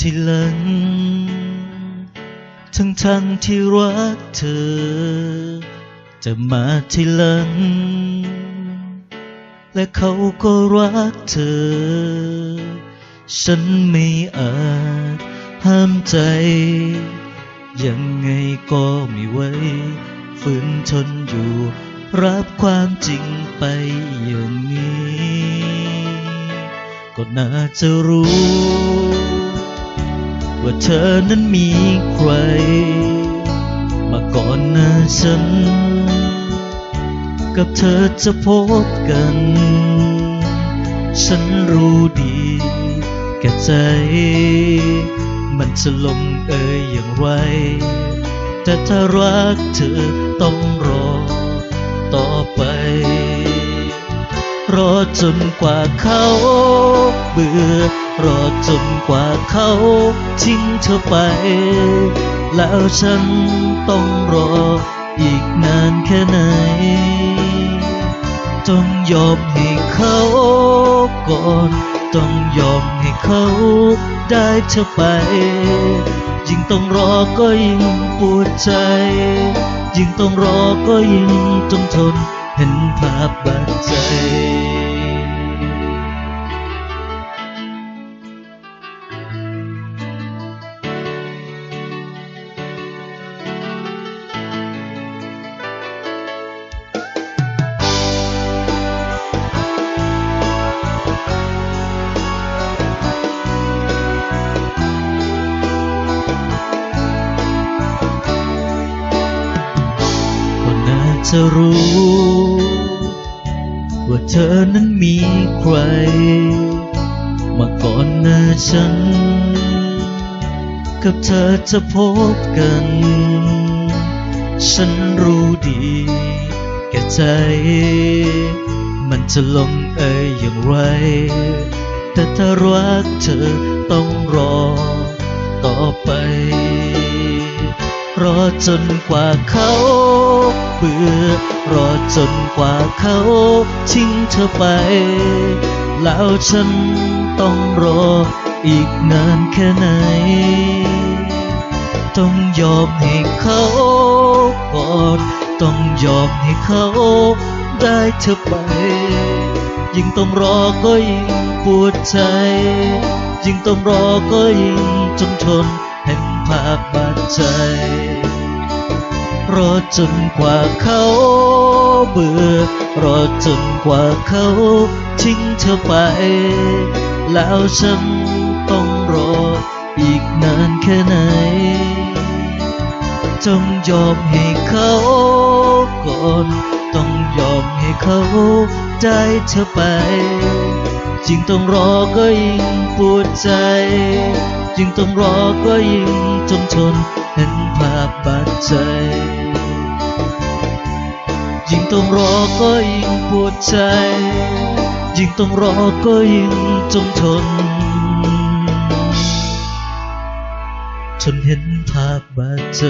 ที่หลัง ทั้งทั้งที่รักเธอ จะมาที่หลัง และเขาก็รักเธอ ฉันไม่อาจห้ามใจ ยังไงก็ไม่ไหวฝืนทนอยู่ รับความจริงไปอย่างนี้ ก็น่าจะรู้ เธอนั้นมีใคร มาก่อนหน้าฉัน กับเธอจะพบกัน ฉันรู้ดีแก่ใจ มันจะลงเอยอย่างไร แต่ถ้ารักเธอต้องรอต่อไป รอจนกว่าเขาเบื่อ รอจนกว่าเขาทิ้งเธอไป แล้วฉันต้องรออีกนานแค่ไหน ต้องยอมให้เขาก่อน ต้องยอมให้เขาได้เธอไป ยิ่งต้องรอก็ยิ่งปวดใจ ยิ่งต้องรอก็ยิ่งต้องทน เห็นภาพบาดใจ จะรู้ ว่าเธอนั้นมีใคร มาก่อนหน้าฉัน กับเธอจะพบกัน ฉันรู้ดีแก่ใจ มันจะลงเอยอย่างไร แต่ถ้ารักเธอต้องรอต่อไป รอจนกว่าเขา เบื่อ รอจนกว่าเขาทิ้งเธอไป แล้วฉันต้องรออีกนานแค่ไหน ต้องยอมให้เขากอนต้องยอมให้เขาได้เธอไป ยิ่งต้องรอก็ยิ่งปวดใจ ยิ่งต้องรอก็ยิ่งจนทนเห็นภาพบาดใจ รอจนกว่าเขาเบื่อ รอจนกว่าเขาทิ้งเธอไป แล้วฉันต้องรออีกนานแค่ไหน จงยอมให้เขาก่อน ต้องยอมให้เขาได้เธอไปยิ่งต้องรอก็ยิ่งปวดใจยิ่งต้องรอก็ยิ่งจนทน เห็นภาพบาดใจ ยิ่งต้องรอก็ยิ่งปวดใจ ยิ่งต้องรอก็ยิ่งจงทน จนเห็นภาพบาดใจ